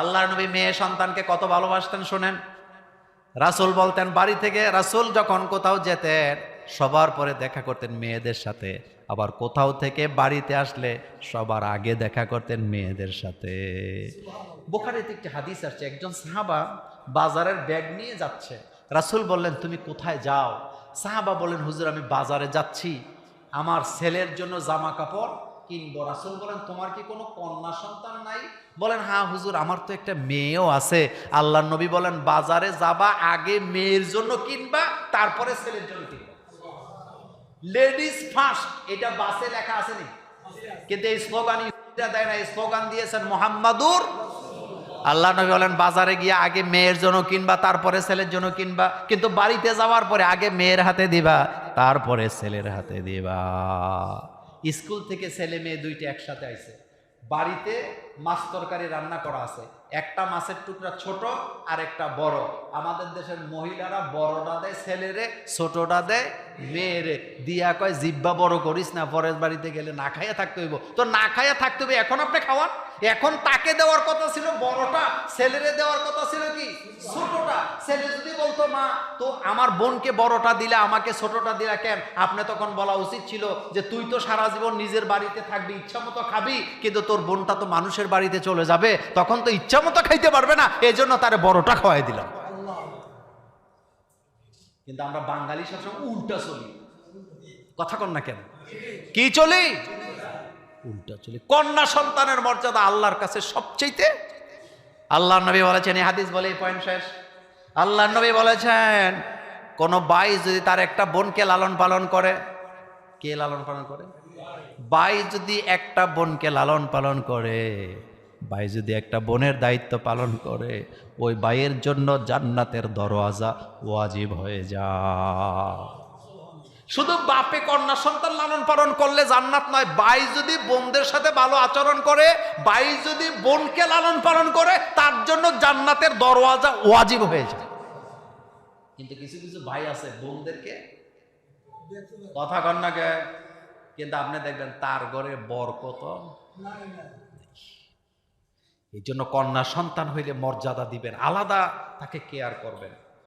আল্লাহ নবী মেয়ে সন্তানকে কত ভালোবাসতেন শোনেন? রাসূল বলতেন, বাড়ি থেকে রাসূল যখন কোথাও যেতেন, সবার পরে দেখা করতেন মেয়েদের সাথে। আবার কোথাও থেকে বাড়িতে আসলে সবার আগে দেখা করতেন মেয়েদের সাথে। বোখারিতে একটি হাদিস আসছে, একজন সাহাবা বাজারের ব্যাগ নিয়ে যাচ্ছে। রাসূল বললেন, তুমি কোথায় যাও? সাহাবা বললেন, হুজুর, আমি বাজারে যাচ্ছি। আমার ছেলের জন্য জামা কাপড় কিনবো রাসূল বলেন, তোমার কি কোনো কন্যা সন্তান নাই? বলেন হ্যাঁ হুজুর, আমার তো একটা মেয়েও আছে। আল্লাহ নবী বলেন, বাজারে যাবা, আগে মেয়ের জন্য কিনবা, তারপরে ছেলের জন্য কিনবা। লেডিস ফার্স্ট এটা বাসে লেখা আসেনি কিন্তু এই স্লোগান দেয় না, এই স্লোগান দিয়েছেন মোহাম্মদুর আল্লাহ নবী বলেন, বাজারে গিয়ে আগে মেয়ের জন্য কিনবা, তারপরে ছেলের জন্য কিনবা, কিন্তু বাড়িতে যাওয়ার পরে আগে মেয়ের হাতে দিবা, তারপরে ছেলের হাতে দিবা। স্কুল থেকে ছেলে মেয়ে দুইটা একসাথে আইছে। বাড়িতে মাছ তরকারি রান্না করা আছে। একটা মাছের টুকরা ছোট আর একটা বড়। আমাদের দেশের মহিলারা বড়টা দেয়, ছেলেরে ছোটটা দেয়, মেয়েরে। দিয়া কয়, জিব্বা বড় করিস না, পরের বাড়িতে গেলে না খাইয়া থাকতে হইব। তো না খাইয়া থাকতে হইব, এখন আপনি খাওয়ান। এখন তাকে দেওয়ার কথা ছিল বড়টা, ছেলেরে দেওয়ার কথা ছিল কি? ছেলে যদি বলতো, মা, তো আমার বোনকে বড়টা দিলে, আমাকে ছোটটা দিলা কেন? আপনি তখন বলা উচিত ছিল যে, তুই তো সারা জীবন নিজের বাড়িতে থাকবি, ইচ্ছা মতো খাবি, কিন্তু তোর বোনটা তো মানুষের বাড়িতে চলে যাবে, তখন তো ইচ্ছা মতো খাইতে পারবে না। এই জন্য তার বড়টা খাওয়াই দিলাম। কিন্তু আমরা বাঙালি সবসময় উল্টা চলি। কথা কন না কেন? কি চলি? উল্টা চলি। কন্যা সন্তানের মর্যাদা আল্লাহর কাছে সবচেয়েতে আল্লাহ নবী বলেছেন, এই হাদিস বলে পয়েন্ট শেষ। আল্লাহ নবী বলেছেন, কোন বাই যদি তার একটা বোনকে লালন পালন করে কে লালন পালন করে? বাই যদি একটা বোনকে লালন পালন করে ভাই যদি একটা বোনের দায়িত্ব পালন করে, ওই বাইয়ের জন্য জান্নাতের দরওয়াজা ওয়াজিব হয়ে যা শুধু বাপে কন্যা সন্তান লালন পালন করলে জান্নাত নয়, বাই যদি বোনদের সাথে ভালো আচরণ করে, বাই যদি বোনকে লালন পালন করে, তার জন্য জান্নাতের দরওয়াজা ওয়াজিব হয়ে যায়। কিন্তু কিছু কিছু ভাই আছে বোনদেরকে কথা কন্যাকে কিন্তু আপনি দেখবেন তার ঘরে বর কত এই জন্য কন্যা সন্তান হইলে মর্যাদা দিবেন আলাদা তাকে কেয়ার করবেন।